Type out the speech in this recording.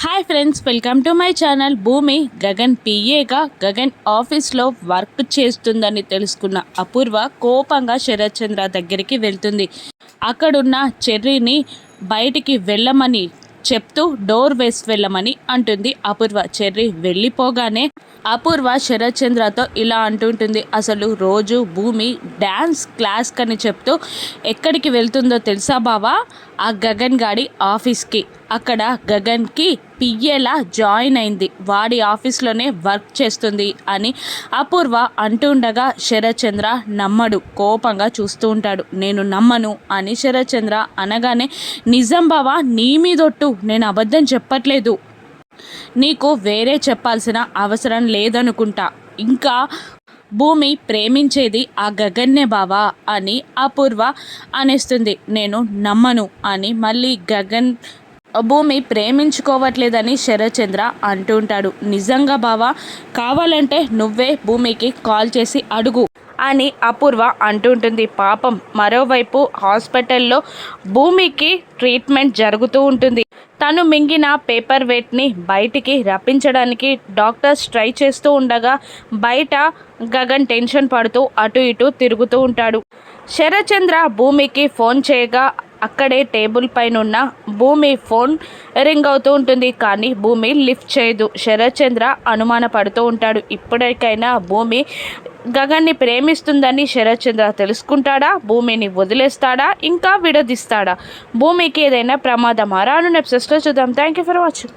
Hi friends welcome to my channel Bhoomi Gagan పిఏగా Gagan ఆఫీస్లో work చేస్తుందని తెలుసుకున్న అపూర్వ కోపంగా శరత్ చంద్ర దగ్గరికి వెళ్తుంది. అక్కడున్న చెర్రీని బయటికి వెళ్ళమని చెప్తూ డోర్ వేసి వెళ్ళమని అంటుంది అపూర్వ. చెర్రీ వెళ్ళిపోగానే అపూర్వ శరత్ చంద్రతో ఇలా అంటుంటుంది అసలు రోజు భూమి డ్యాన్స్ క్లాస్ కని చెప్తూ ఎక్కడికి వెళ్తుందో తెలుసా బావా? ఆ గగన్ గాడి ఆఫీస్కి. అక్కడ గగన్కి పియ్యేలా జాయిన్ అయింది. వాడి ఆఫీస్లోనే వర్క్ చేస్తుంది అని అపూర్వ అంటుండగా శరత్చంద్ర నమ్మడు కోపంగా చూస్తూ ఉంటాడు. నేను నమ్మను అని శరత్చంద్ర అనగానే నిజం బావా నీ మీదొట్టు. నేను అబద్ధం చెప్పట్లేదు. నీకు వేరే చెప్పాల్సిన అవసరం లేదనుకుంటా. ఇంకా భూమి ప్రేమించేది ఆ గగన్నే బావా అని అపూర్వ అనేస్తుంది. నేను నమ్మను అని మళ్ళీ గగన్ భూమి ప్రేమించుకోవట్లేదని శరచంద్ర అంటూ ఉంటాడు. నిజంగా బావా కావాలంటే నువ్వే భూమికి కాల్ చేసి అడుగు అని అపూర్వ అంటుంటుంది పాపం మరోవైపు హాస్పిటల్లో భూమికి ట్రీట్మెంట్ జరుగుతూ ఉంటుంది. తను మింగిన పేపర్ వెయిట్ని బయటికి రప్పించడానికి డాక్టర్స్ ట్రై చేస్తూ ఉండగా బయట గగన్ టెన్షన్ పడుతూ అటు ఇటు తిరుగుతూ ఉంటాడు. శరచంద్ర భూమికి ఫోన్ చేయగా అక్కడే టేబుల్ పైన ఉన్న భూమి ఫోన్ రింగ్ అవుతూ ఉంటుంది. కానీ భూమి లిఫ్ట్ చేయదు. శరత్చంద్ర అనుమాన పడుతూ ఉంటాడు. ఇప్పటికైనా భూమి గగన్ని ప్రేమిస్తుందని శరత్చంద్ర తెలుసుకుంటాడా? భూమిని వదిలేస్తాడా? ఇంకా విడదీస్తాడా? భూమికి ఏదైనా ప్రమాదమా? రాను నెప్సెస్లో చూద్దాం. Thank you for watching